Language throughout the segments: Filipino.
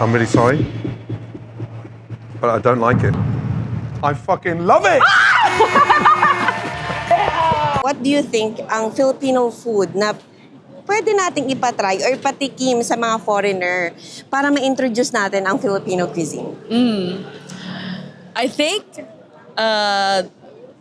I'm really sorry. But I don't like it. I fucking love it! What do you think ang Filipino food na pwede nating ipatry or patikim sa mga foreigner para ma-introduce natin ang Filipino cuisine? I think uh,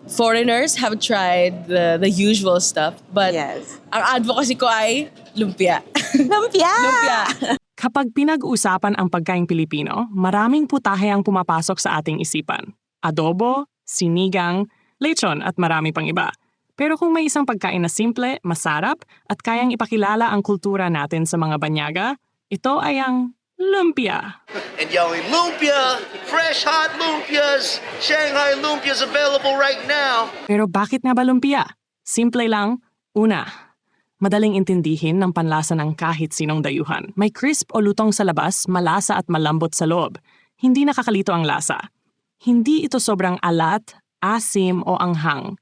foreigners have tried the the usual stuff, but Yes. ang advocacy ko ay lumpia. Lumpia! lumpia. Kapag pinag-uusapan ang pagkaing Pilipino, maraming putahe ang pumapasok sa ating isipan. Adobo, sinigang, lechon at marami pang iba. Pero kung may isang pagkain na simple, masarap at kayang ipakilala ang kultura natin sa mga banyaga, ito ay ang lumpia. and yelling lumpia, fresh hot lumpias, Shanghai lumpias available right now. Pero bakit nga ba lumpia? Simple lang. Una, madaling intindihin ng panlasa ng kahit sinong dayuhan. May crisp o lutong sa labas, malasa at malambot sa loob. Hindi nakakalito ang lasa. Hindi ito sobrang alat, asim o anghang.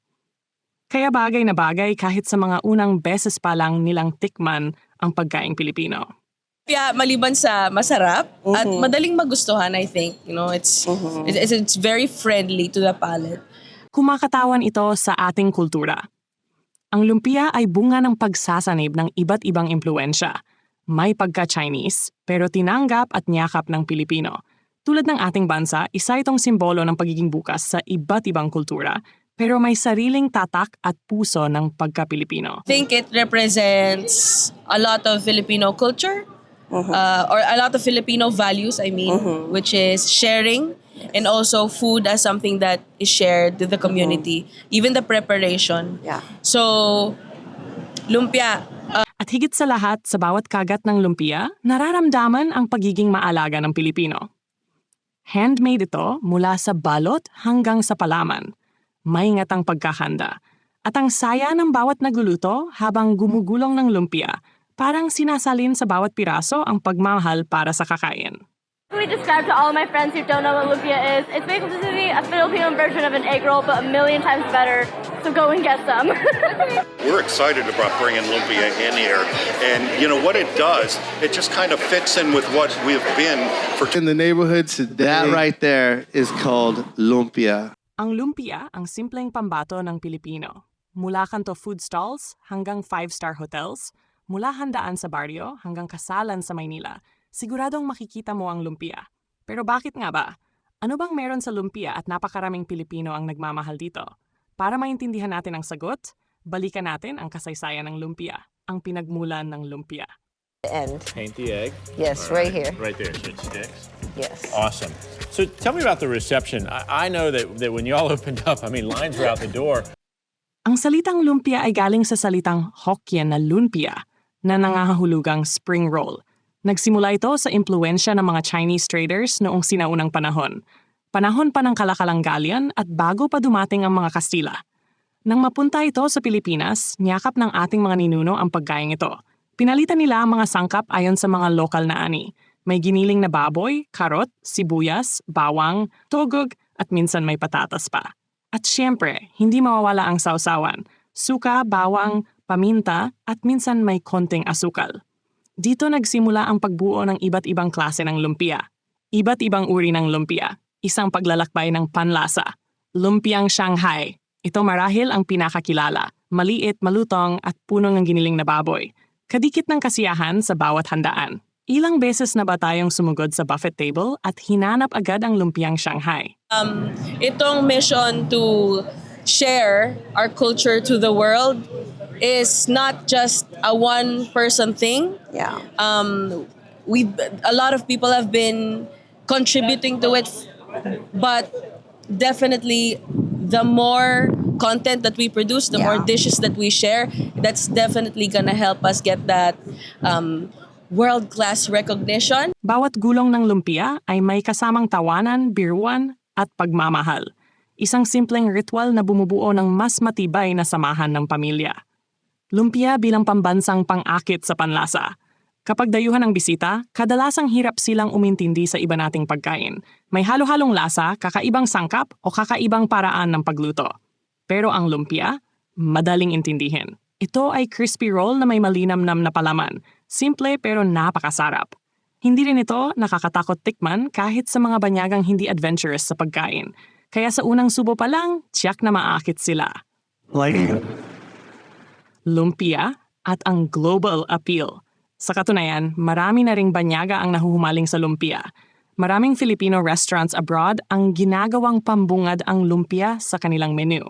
Kaya bagay na bagay kahit sa mga unang beses pa lang nilang tikman ang pagkaing Pilipino. Lumpia, maliban sa masarap at madaling magustuhan, I think. You know, it's, it's, it's very friendly to the palate. kumakatawan ito sa ating kultura. Ang lumpia ay bunga ng pagsasanib ng iba't ibang impluensya. May pagka-Chinese, pero tinanggap at niyakap ng Pilipino. Tulad ng ating bansa, isa itong simbolo ng pagiging bukas sa iba't ibang kultura, pero may sariling tatak at puso ng pagka-Pilipino. Think it represents a lot of Filipino culture uh, or a lot of Filipino values, I mean, which is sharing and also food as something that is shared with the community, even the preparation. Yeah. So, lumpia, uh, At higit sa lahat, sa bawat kagat ng lumpia, nararamdaman ang pagiging maalaga ng Pilipino. Handmade ito mula sa balot hanggang sa palaman. Maingat ang pagkahanda. At ang saya ng bawat nagluluto habang gumugulong ng lumpia, parang sinasalin sa bawat piraso ang pagmamahal para sa kakain. We describe to all my friends who don't know what lumpia is. It's basically a Filipino version of an egg roll, but a million times better. So go and get some. We're excited about bringing lumpia in here. And you know what it does, it just kind of fits in with what we've been for in the neighborhood today. That right there is called lumpia. Ang lumpia ang simpleng pambato ng Pilipino. Mula kanto food stalls hanggang five-star hotels, mula handaan sa baryo hanggang kasalan sa Maynila, siguradong makikita mo ang lumpia. Pero bakit nga ba? Ano bang meron sa lumpia at napakaraming Pilipino ang nagmamahal dito? Para maintindihan natin ang sagot, balikan natin ang kasaysayan ng lumpia, ang pinagmulan ng lumpia. And Paint the egg. yes, All right here. Right there, so it sticks. Yes. Awesome. So tell me about the reception. I, I know that, that when y'all opened up, I mean, lines were out the door. Ang salitang lumpia ay galing sa salitang Hokkien na lumpia, na nangahulugang spring roll. Nagsimula ito sa impluensya ng mga Chinese traders noong sinaunang panahon. Panahon pa ng kalakalanggalyan at bago pa dumating ang mga Kastila. Nang mapunta ito sa Pilipinas, niyakap ng ating mga ninuno ang pagkain ito. Pinalitan nila ang mga sangkap ayon sa mga lokal na ani. May giniling na baboy, karot, sibuyas, bawang, togog, at minsan may patatas pa. At syempre, hindi mawawala ang sausawan, suka, bawang, paminta, at minsan may konting asukal. Dito nagsimula ang pagbuo ng iba't ibang klase ng lumpia. Iba't ibang uri ng lumpia, isang paglalakbay ng panlasa. Lumpiang Shanghai. Ito marahil ang pinakakilala, maliit, malutong at puno ng giniling na baboy. Kadikit ng kasiyahan sa bawat handaan. Ilang beses na ba tayong sumugod sa buffet table at hinanap agad ang lumpiang Shanghai? um, itong mission to share our culture to the world is not just a one person thing. Yeah. Um, we a lot of people have been contributing to it, but definitely the more content that we produce, the more Yeah. dishes that we share, that's definitely gonna help us get that um, world class recognition. Bawat gulong ng lumpia ay may kasamang tawanan, biruan, at pagmamahal. Isang simpleng ritual na bumubuo ng mas matibay na samahan ng pamilya. Lumpia bilang pambansang pang-akit sa panlasa. Kapag dayuhan ang bisita, kadalasang hirap silang umintindi sa iba nating pagkain. May halo-halong lasa, kakaibang sangkap o kakaibang paraan ng pagluto. Pero ang lumpia, madaling intindihin. Ito ay crispy roll na may malinamnam na palaman. Simple pero napakasarap. Hindi rin ito nakakatakot tikman kahit sa mga banyagang hindi adventurous sa pagkain. Kaya sa unang subo pa lang, tiyak na maakit sila. Like, lumpia at ang global appeal. Sa katunayan, marami na ring banyaga ang nahuhumaling sa lumpia. Maraming Filipino restaurants abroad ang ginagawang pambungad ang lumpia sa kanilang menu.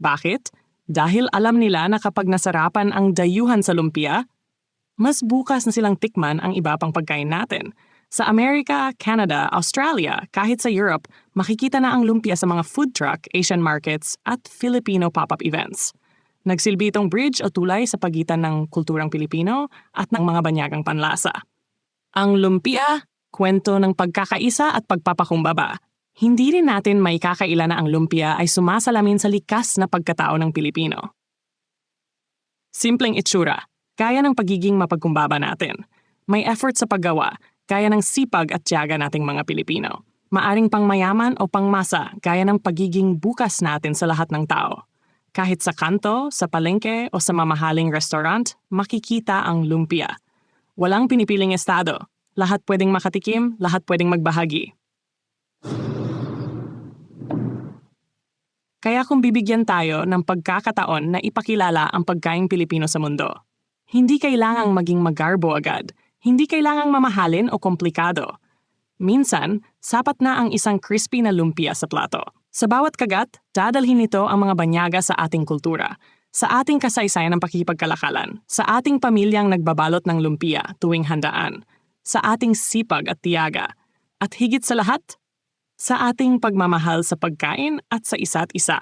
Bakit? Dahil alam nila na kapag nasarapan ang dayuhan sa lumpia, mas bukas na silang tikman ang iba pang pagkain natin. Sa Amerika, Canada, Australia, kahit sa Europe, makikita na ang lumpia sa mga food truck, Asian markets at Filipino pop-up events. Nagsilbi itong bridge o tulay sa pagitan ng kulturang Pilipino at ng mga banyagang panlasa. Ang lumpia, kwento ng pagkakaisa at pagpapakumbaba. Hindi rin natin may kakaila na ang lumpia ay sumasalamin sa likas na pagkatao ng Pilipino. Simpleng itsura, kaya ng pagiging mapagkumbaba natin. May effort sa paggawa, kaya ng sipag at tiyaga nating mga Pilipino. Maaring pangmayaman o pangmasa, gaya ng pagiging bukas natin sa lahat ng tao. Kahit sa kanto, sa palengke o sa mamahaling restaurant, makikita ang lumpia. Walang pinipiling estado. Lahat pwedeng makatikim, lahat pwedeng magbahagi. Kaya kung bibigyan tayo ng pagkakataon na ipakilala ang pagkaing Pilipino sa mundo, hindi kailangang maging magarbo agad, hindi kailangang mamahalin o komplikado. Minsan, sapat na ang isang crispy na lumpia sa plato. Sa bawat kagat, dadalhin nito ang mga banyaga sa ating kultura, sa ating kasaysayan ng pakikipagkalakalan, sa ating pamilyang nagbabalot ng lumpia tuwing handaan, sa ating sipag at tiyaga, at higit sa lahat, sa ating pagmamahal sa pagkain at sa isa't isa.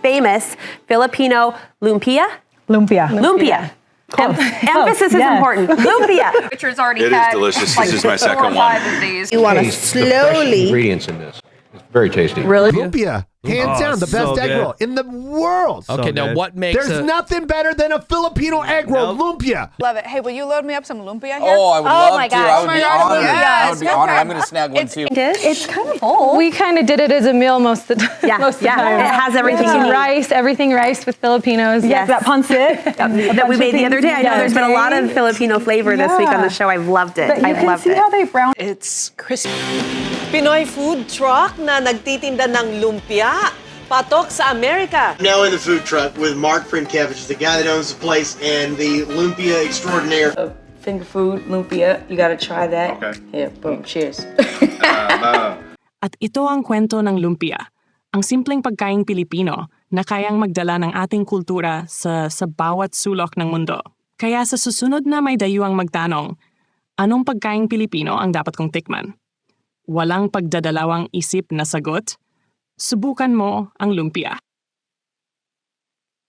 famous Filipino lumpia. Lumpia. Lumpia. Em- oh, emphasis is yes. important. Lumpia. Richard's already It is had delicious. like This is my four second or five one. of these. You want to Taste the fresh slowly ingredients in this. It's very tasty. Really? Lumpia, hands Oh, down, the best so egg good. roll in the world. okay, now what makes There's a, nothing better than a Filipino egg roll, lumpia. Love it. Hey, will you load me up some lumpia here? Oh, I would Oh love my to. gosh. I would be Yes, honored. I yes, would be go honored. for it. I'm going to snag one too. It's kind of old. We kind of did it as a meal most of the time. Yeah, most of yeah, the time. it has everything you Some need. rice, everything rice with Filipinos. Yes. that pancit that we made the other day. I know there's been a lot of Filipino flavor this week on the show. I've loved it. But you I've can loved see it. how they brown. It's crispy. Pinoy food truck na nagtitinda ng lumpia. Patok sa Amerika. Now in the food truck with Mark Frinkevich, the guy that owns the place, and the Lumpia extraordinaire. Finger food, lumpia. You gotta try that. Okay. Here, boom, cheers. At ito ang kwento ng lumpia, ang simpleng pagkaing Pilipino na kayang magdala ng ating kultura sa, sa bawat sulok ng mundo. Kaya sa susunod na may dayuang magtanong, anong pagkaing Pilipino ang dapat kong tikman? Walang pagdadalawang isip na sagot, subukan mo ang lumpia.